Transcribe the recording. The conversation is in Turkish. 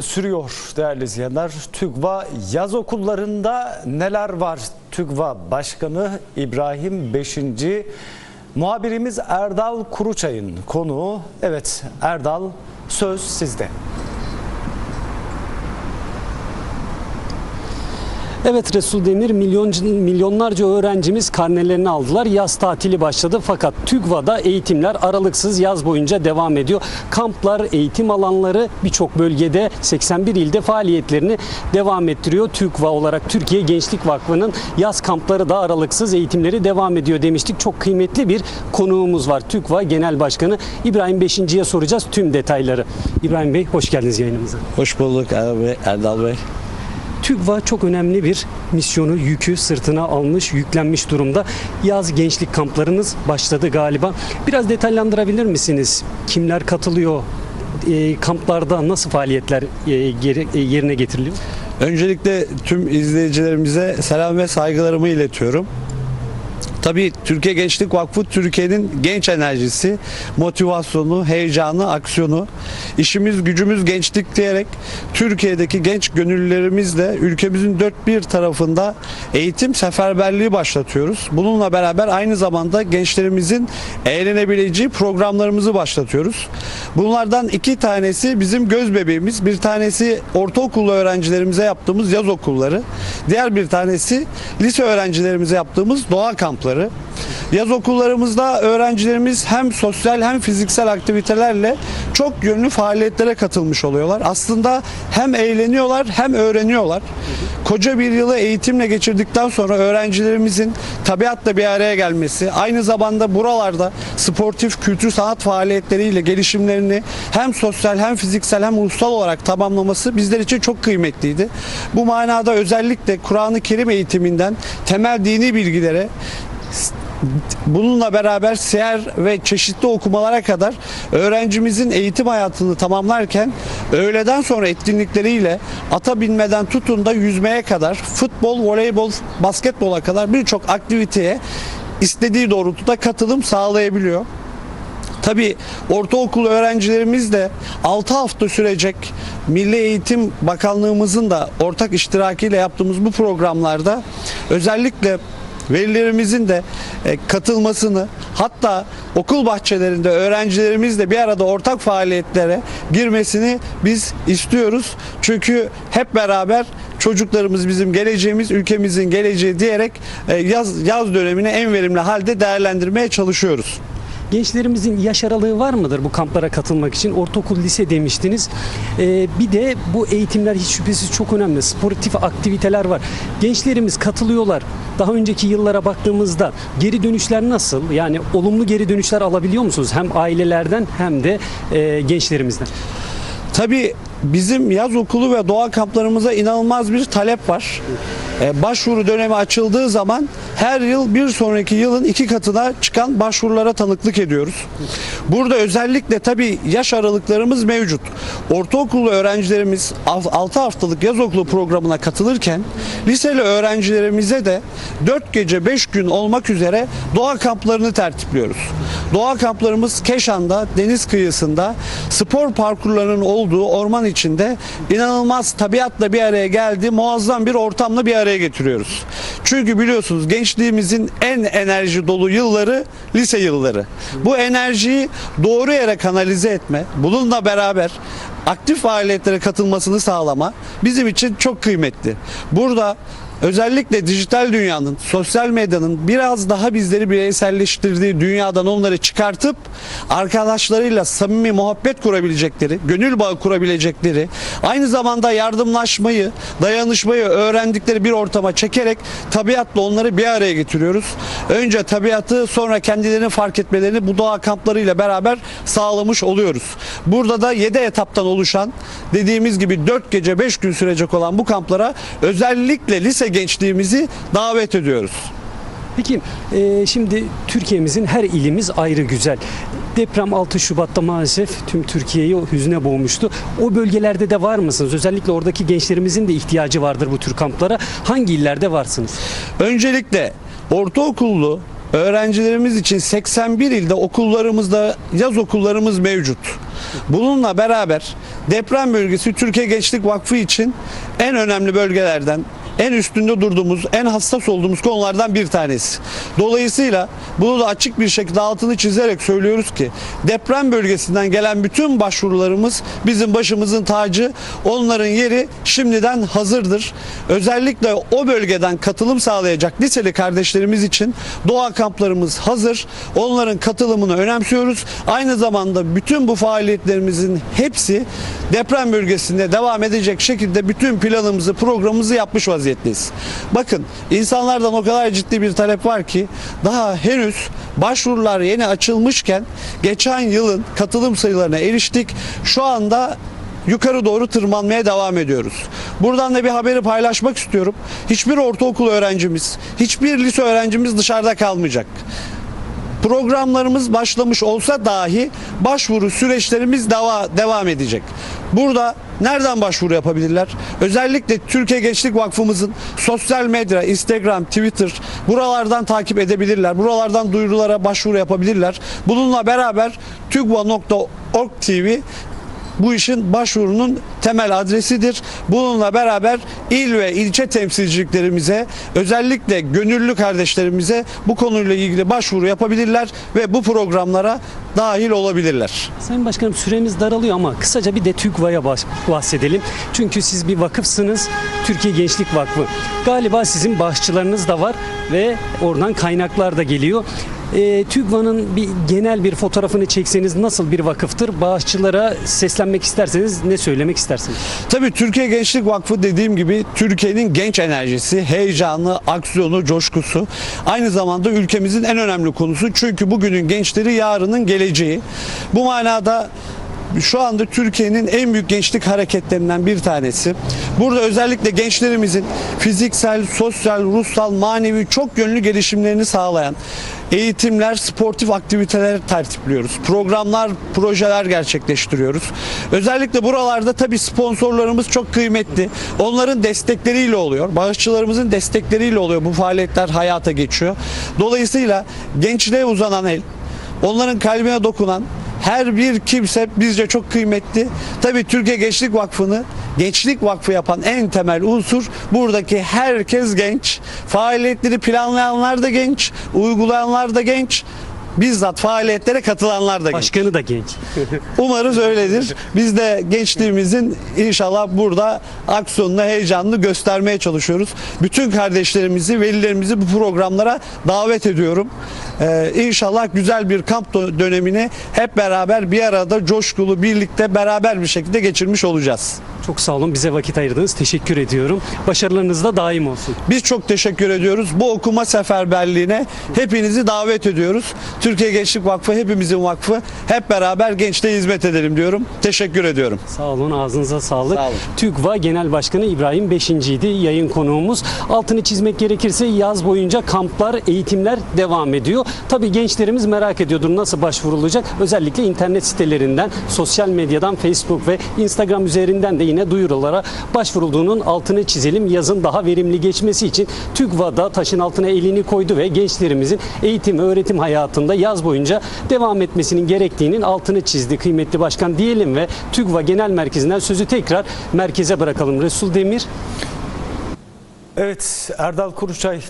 sürüyor değerli izleyenler. TÜGVA yaz okullarında neler var? TÜGVA Başkanı İbrahim 5. Muhabirimiz Erdal Kuruçay'ın konuğu. Evet Erdal söz sizde. Evet Resul Demir milyon, milyonlarca öğrencimiz karnelerini aldılar. Yaz tatili başladı fakat TÜGVA'da eğitimler aralıksız yaz boyunca devam ediyor. Kamplar, eğitim alanları birçok bölgede 81 ilde faaliyetlerini devam ettiriyor. TÜGVA olarak Türkiye Gençlik Vakfı'nın yaz kampları da aralıksız eğitimleri devam ediyor demiştik. Çok kıymetli bir konuğumuz var. TÜGVA Genel Başkanı İbrahim Beşinci'ye soracağız tüm detayları. İbrahim Bey hoş geldiniz yayınımıza. Hoş bulduk Bey. Erdal Bey. TÜGVA çok önemli bir misyonu, yükü sırtına almış, yüklenmiş durumda. Yaz gençlik kamplarınız başladı galiba. Biraz detaylandırabilir misiniz? Kimler katılıyor? E, kamplarda nasıl faaliyetler e, e, yerine getiriliyor? Öncelikle tüm izleyicilerimize selam ve saygılarımı iletiyorum. Tabii Türkiye Gençlik Vakfı Türkiye'nin genç enerjisi, motivasyonu, heyecanı, aksiyonu, işimiz gücümüz gençlik diyerek Türkiye'deki genç gönüllülerimizle ülkemizin dört bir tarafında eğitim seferberliği başlatıyoruz. Bununla beraber aynı zamanda gençlerimizin eğlenebileceği programlarımızı başlatıyoruz. Bunlardan iki tanesi bizim göz bebeğimiz, bir tanesi ortaokul öğrencilerimize yaptığımız yaz okulları, diğer bir tanesi lise öğrencilerimize yaptığımız doğa kampları. Yaz okullarımızda öğrencilerimiz hem sosyal hem fiziksel aktivitelerle çok yönlü faaliyetlere katılmış oluyorlar. Aslında hem eğleniyorlar hem öğreniyorlar. Koca bir yılı eğitimle geçirdikten sonra öğrencilerimizin tabiatla bir araya gelmesi, aynı zamanda buralarda sportif, kültür, sanat faaliyetleriyle gelişimlerini hem sosyal hem fiziksel hem ruhsal olarak tamamlaması bizler için çok kıymetliydi. Bu manada özellikle Kur'an-ı Kerim eğitiminden temel dini bilgilere Bununla beraber siyer ve çeşitli okumalara kadar öğrencimizin eğitim hayatını tamamlarken öğleden sonra etkinlikleriyle ata binmeden tutun da yüzmeye kadar futbol, voleybol, basketbola kadar birçok aktiviteye istediği doğrultuda katılım sağlayabiliyor. Tabii ortaokul öğrencilerimiz de 6 hafta sürecek Milli Eğitim Bakanlığımızın da ortak iştirakiyle yaptığımız bu programlarda özellikle velilerimizin de e, katılmasını hatta okul bahçelerinde öğrencilerimizle bir arada ortak faaliyetlere girmesini biz istiyoruz. Çünkü hep beraber çocuklarımız bizim geleceğimiz, ülkemizin geleceği diyerek e, yaz yaz dönemini en verimli halde değerlendirmeye çalışıyoruz. Gençlerimizin yaş aralığı var mıdır bu kamplara katılmak için? Ortaokul, lise demiştiniz. Ee, bir de bu eğitimler hiç şüphesiz çok önemli. Sportif aktiviteler var. Gençlerimiz katılıyorlar. Daha önceki yıllara baktığımızda geri dönüşler nasıl? Yani olumlu geri dönüşler alabiliyor musunuz? Hem ailelerden hem de e, gençlerimizden. Tabii bizim yaz okulu ve doğa kamplarımıza inanılmaz bir talep var. Ee, başvuru dönemi açıldığı zaman her yıl bir sonraki yılın iki katına çıkan başvurulara tanıklık ediyoruz. Burada özellikle tabii yaş aralıklarımız mevcut. Ortaokulu öğrencilerimiz 6 haftalık yaz okulu programına katılırken liseli öğrencilerimize de 4 gece 5 gün olmak üzere doğa kamplarını tertipliyoruz. Doğa kamplarımız Keşan'da, deniz kıyısında, spor parkurlarının olduğu orman içinde inanılmaz tabiatla bir araya geldiği muazzam bir ortamla bir araya getiriyoruz. Çünkü biliyorsunuz gençliğimizin en enerji dolu yılları lise yılları. Bu enerjiyi doğru yere kanalize etme, bununla beraber aktif faaliyetlere katılmasını sağlama bizim için çok kıymetli. Burada özellikle dijital dünyanın, sosyal medyanın biraz daha bizleri bireyselleştirdiği dünyadan onları çıkartıp arkadaşlarıyla samimi muhabbet kurabilecekleri, gönül bağı kurabilecekleri, aynı zamanda yardımlaşmayı, dayanışmayı öğrendikleri bir ortama çekerek tabiatla onları bir araya getiriyoruz. Önce tabiatı sonra kendilerini fark etmelerini bu doğa kamplarıyla beraber sağlamış oluyoruz. Burada da 7 etaptan oluşan dediğimiz gibi 4 gece 5 gün sürecek olan bu kamplara özellikle lise gençliğimizi davet ediyoruz. Peki e, şimdi Türkiye'mizin her ilimiz ayrı güzel. Deprem 6 Şubat'ta maalesef tüm Türkiye'yi hüzne boğmuştu. O bölgelerde de var mısınız? Özellikle oradaki gençlerimizin de ihtiyacı vardır bu tür kamplara. Hangi illerde varsınız? Öncelikle ortaokullu öğrencilerimiz için 81 ilde okullarımızda yaz okullarımız mevcut. Bununla beraber deprem bölgesi Türkiye Gençlik Vakfı için en önemli bölgelerden en üstünde durduğumuz, en hassas olduğumuz konulardan bir tanesi. Dolayısıyla bunu da açık bir şekilde altını çizerek söylüyoruz ki deprem bölgesinden gelen bütün başvurularımız bizim başımızın tacı. Onların yeri şimdiden hazırdır. Özellikle o bölgeden katılım sağlayacak liseli kardeşlerimiz için doğa kamplarımız hazır. Onların katılımını önemsiyoruz. Aynı zamanda bütün bu faaliyetlerimizin hepsi deprem bölgesinde devam edecek şekilde bütün planımızı, programımızı yapmış vaziyetteyiz. Bakın insanlardan o kadar ciddi bir talep var ki daha henüz başvurular yeni açılmışken geçen yılın katılım sayılarına eriştik. Şu anda yukarı doğru tırmanmaya devam ediyoruz. Buradan da bir haberi paylaşmak istiyorum. Hiçbir ortaokul öğrencimiz, hiçbir lise öğrencimiz dışarıda kalmayacak programlarımız başlamış olsa dahi başvuru süreçlerimiz deva, devam edecek. Burada nereden başvuru yapabilirler? Özellikle Türkiye Gençlik Vakfımızın sosyal medya, Instagram, Twitter buralardan takip edebilirler. Buralardan duyurulara başvuru yapabilirler. Bununla beraber tugva.org TV bu işin başvurunun temel adresidir. Bununla beraber il ve ilçe temsilciliklerimize özellikle gönüllü kardeşlerimize bu konuyla ilgili başvuru yapabilirler ve bu programlara dahil olabilirler. Sayın Başkanım süremiz daralıyor ama kısaca bir de TÜGVA'ya bahsedelim. Çünkü siz bir vakıfsınız. Türkiye Gençlik Vakfı. Galiba sizin bağışçılarınız da var ve oradan kaynaklar da geliyor. E, TÜGVA'nın bir genel bir fotoğrafını çekseniz nasıl bir vakıftır? Bağışçılara seslenmek isterseniz ne söylemek istersiniz? Tabii Türkiye Gençlik Vakfı dediğim gibi Türkiye'nin genç enerjisi, heyecanı, aksiyonu, coşkusu. Aynı zamanda ülkemizin en önemli konusu. Çünkü bugünün gençleri yarının geleceği. Bu manada şu anda Türkiye'nin en büyük gençlik hareketlerinden bir tanesi. Burada özellikle gençlerimizin fiziksel, sosyal, ruhsal, manevi çok yönlü gelişimlerini sağlayan eğitimler, sportif aktiviteler tertipliyoruz. Programlar, projeler gerçekleştiriyoruz. Özellikle buralarda tabii sponsorlarımız çok kıymetli. Onların destekleriyle oluyor. Bağışçılarımızın destekleriyle oluyor. Bu faaliyetler hayata geçiyor. Dolayısıyla gençliğe uzanan el, onların kalbine dokunan her bir kimse bizce çok kıymetli. Tabii Türkiye Gençlik Vakfı'nı Gençlik Vakfı yapan en temel unsur buradaki herkes genç. Faaliyetleri planlayanlar da genç, uygulayanlar da genç. Bizzat faaliyetlere katılanlar da genç. Başkanı da genç. Umarız öyledir. Biz de gençliğimizin inşallah burada aksiyonunu, heyecanını göstermeye çalışıyoruz. Bütün kardeşlerimizi, velilerimizi bu programlara davet ediyorum. Ee, inşallah güzel bir kamp dö- dönemini hep beraber bir arada coşkulu, birlikte, beraber bir şekilde geçirmiş olacağız. Çok sağ olun bize vakit ayırdınız. Teşekkür ediyorum. Başarılarınız da daim olsun. Biz çok teşekkür ediyoruz. Bu okuma seferberliğine hepinizi davet ediyoruz. Türkiye Gençlik Vakfı hepimizin vakfı. Hep beraber gençliğe hizmet edelim diyorum. Teşekkür ediyorum. Sağ olun, ağzınıza sağlık. Sağ olun. TÜGVA Genel Başkanı İbrahim Beşinci'ydi yayın konuğumuz. Altını çizmek gerekirse yaz boyunca kamplar, eğitimler devam ediyor. Tabii gençlerimiz merak ediyordur nasıl başvurulacak. Özellikle internet sitelerinden, sosyal medyadan, Facebook ve Instagram üzerinden de yine duyurulara başvurulduğunun altını çizelim. Yazın daha verimli geçmesi için TÜGVA da taşın altına elini koydu ve gençlerimizin eğitim, öğretim hayatında yaz boyunca devam etmesinin gerektiğinin altını çizdi kıymetli başkan diyelim ve TÜGVA Genel Merkezi'nden sözü tekrar merkeze bırakalım. Resul Demir Evet Erdal Kuruçay